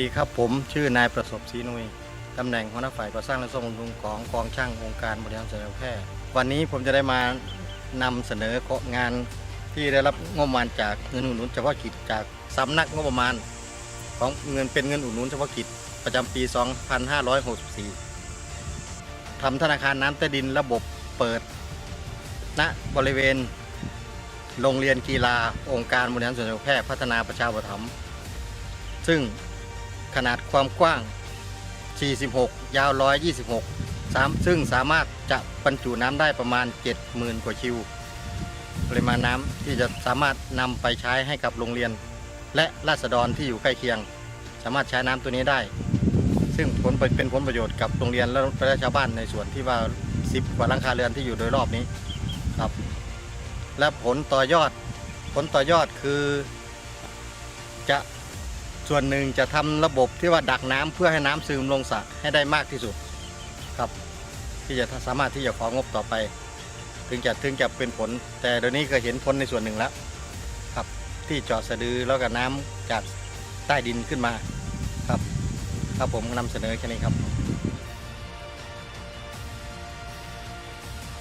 ดีครับผมชื่อนายประสบศรีนุยตำแหน่งหัวหน้าฝ่ายก่อสร้างและซ่อมบำรุงของกองช่างองค์การบริหารส่วนจังหวัดแพร่วันนี้ผมจะได้มานำเสนองานที่ได้รับงบประมาณจากเงินอุดหนุนเฉพาะกิจจากสำนักงบประมาณ ของเงินเป็นเงินอุดหนุนเฉพาะกิจประจำปี 2564ทำธนาคารน้ำใต้ดินระบบเปิด ณบริเวณ โรงเรียนกีฬาองค์การบริหารส่วนจังหวัดแพร่พัฒนาประชาอุปถัมซึ่ง ขนาดความกว้าง 46 ยาว 126 3ซึ่งสามารถจะบรรจุน้ำได้ประมาณ 70,000 กว่าคิว ปริมาณน้ำที่จะสามารถนำไปใช้ให้กับโรงเรียน และราษฎรที่อยู่ใกล้เคียง สามารถใช้น้ำตัวนี้ได้ ซึ่งผลเป็นผลประโยชน์กับโรงเรียนและประชาชาวบ้านในส่วนที่ว่า 10 กว่าหลังคาเรือนที่อยู่โดยรอบนี้ครับ และผลต่อยอด ผลต่อยอดคือจะ ส่วนหนึ่งจะทำระบบที่ว่าดักน้ำเพื่อให้น้ำซึมลงสระให้ได้มากที่สุดครับ ที่จะสามารถที่จะของงบต่อไป ถึงจะถึงจะเป็นผล แต่เดี๋ยวนี้ก็เห็นผลในส่วนหนึ่งแล้วครับ ที่เจาะสะดือแล้วก็น้ำจากใต้ดินขึ้นมาครับ ครับผมนำเสนอแค่นี้ครับ